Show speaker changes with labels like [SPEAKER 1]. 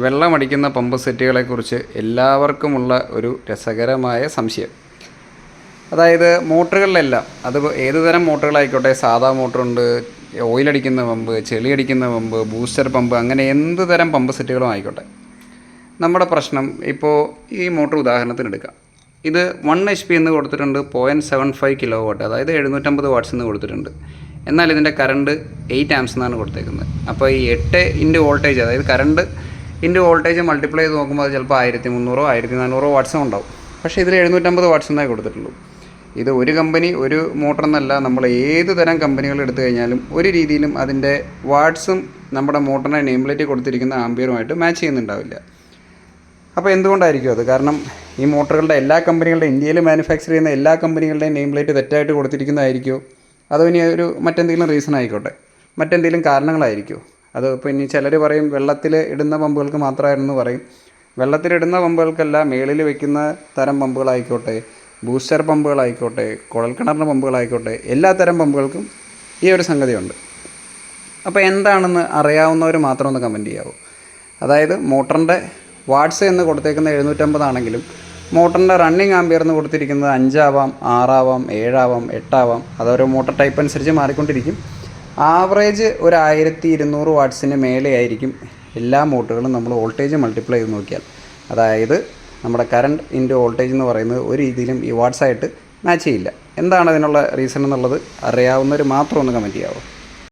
[SPEAKER 1] വെള്ളമടിക്കുന്ന pump സെറ്റുകളെക്കുറിച്ച് എല്ലാവർക്കുമുള്ള ഒരു രസകരമായ സംശയം. അതായത് മോട്ടറുകളിലെല്ലാം അത് ഏത് തരം മോട്ടറുകളായിക്കോട്ടെ സാധാ മോട്ടറുണ്ട് ഓയിലടിക്കുന്ന പമ്പ് ചെളി അടിക്കുന്ന പമ്പ് ബൂസ്റ്റർ പമ്പ് അങ്ങനെ എന്ത് തരം പമ്പ് സെറ്റുകളും ആയിക്കോട്ടെ. നമ്മുടെ പ്രശ്നം ഇപ്പോൾ ഈ മോട്ടർ ഉദാഹരണത്തിന് എടുക്കാം ഇത് വൺ എച്ച് പി എന്ന് കൊടുത്തിട്ടുണ്ട് point seven five kilowatt അതായത് എഴുന്നൂറ്റമ്പത് വാട്ട്സ് എന്ന് കൊടുത്തിട്ടുണ്ട്. എന്നാൽ ഇതിന്റെ കറണ്ട് എയ്റ്റ് ആംസ് എന്നാണ് കൊടുത്തേക്കുന്നത്. അപ്പോൾ ഈ എട്ട് ഇന്റു വോൾട്ടേജ് അതായത് കറണ്ട് ഇന്റു വോൾട്ടേജ് മൾട്ടിപ്ലൈ ചെയ്ത് നോക്കുമ്പോൾ അത് ചിലപ്പോൾ ആയിരത്തി മുന്നൂറോ ആയിരത്തി നാനൂറോ വാട്ട്സും ഉണ്ടാവും. പക്ഷേ ഇതിൽ എഴുന്നൂറ്റമ്പത് വാട്ട്സ് എന്നേ കൊടുത്തിട്ടുള്ളൂ. ഇത് ഒരു കമ്പനി ഒരു മോട്ടർ എന്നല്ല. നമ്മൾ ഏത് തരം കമ്പനികൾ എടുത്തു കഴിഞ്ഞാലും ഒരു രീതിയിലും അതിന്റെ വാട്ട്സും നമ്മുടെ മോട്ടറിനെ നെയിം പ്ലേറ്റ് കൊടുത്തിരിക്കുന്ന ആംബിയറുമായിട്ട് മാച്ച് ചെയ്യുന്നുണ്ടാവില്ല. അപ്പോൾ എന്തുകൊണ്ടായിരിക്കും അത്? കാരണം ഈ മോട്ടറുകളുടെ എല്ലാ കമ്പനികളുടെ ഇന്ത്യയിൽ മാനുഫാക്ചർ ചെയ്യുന്ന എല്ലാ കമ്പനികളുടെയും നെയിം പ്ലേറ്റ് തെറ്റായിട്ട് കൊടുത്തിരിക്കുന്നതായിരിക്കുമോ? അതോ ഇനി ഒരു മറ്റെന്തെങ്കിലും റീസൺ ആയിക്കോട്ടെ? മറ്റെന്തെങ്കിലും കാരണങ്ങളായിരിക്കുമോ? അത് ഇപ്പോൾ ഇനി ചിലർ പറയും വെള്ളത്തിൽ ഇടുന്ന പമ്പുകൾക്ക് മാത്രമായിരുന്നു പറയും. വെള്ളത്തിലിടുന്ന പമ്പുകൾക്കല്ല മേളിൽ വെക്കുന്ന തരം പമ്പുകളായിക്കോട്ടെ ബൂസ്റ്റർ പമ്പുകളായിക്കോട്ടെ കുഴൽക്കിണറിന്റെ പമ്പുകളായിക്കോട്ടെ എല്ലാ തരം പമ്പുകൾക്കും ഈ ഒരു സംഗതിയുണ്ട്. അപ്പോൾ എന്താണെന്ന് അറിയാവുന്നവർ മാത്രം ഒന്ന് കമന്റ് ചെയ്യാവൂ. അതായത് മോട്ടറിന്റെ വാട്ട്സ് എന്ന് കൊടുത്തേക്കുന്ന എഴുന്നൂറ്റമ്പതാണെങ്കിലും മോട്ടറിന്റെ റണ്ണിങ് ആമ്പിയർ എന്ന് കൊടുത്തിരിക്കുന്നത് അഞ്ചാവാം ആറാവാം ഏഴാവാം എട്ടാവാം അതോരോ മോട്ടർ ടൈപ്പ് അനുസരിച്ച് മാറിക്കൊണ്ടിരിക്കും. ആവറേജ് ഒരു ആയിരത്തി ഇരുന്നൂറ് വാട്ട്സിന് മേലെ ആയിരിക്കും എല്ലാ മോട്ടറുകളും നമ്മൾ വോൾട്ടേജ് മൾട്ടിപ്ലൈ ചെയ്ത് നോക്കിയാൽ. അതായത് നമ്മുടെ കറണ്ട് ഇന്റു വോൾട്ടേജ് എന്ന് പറയുന്നത് ഒരു രീതിയിലും ഈ വാട്ട്സായിട്ട് മാച്ച് ചെയ്യില്ല. എന്താണ് അതിനുള്ള റീസൺ എന്നുള്ളത്? അറിയാവുന്നവർ മാത്രം ഒന്ന് കമന്റ് ചെയ്യാവോ?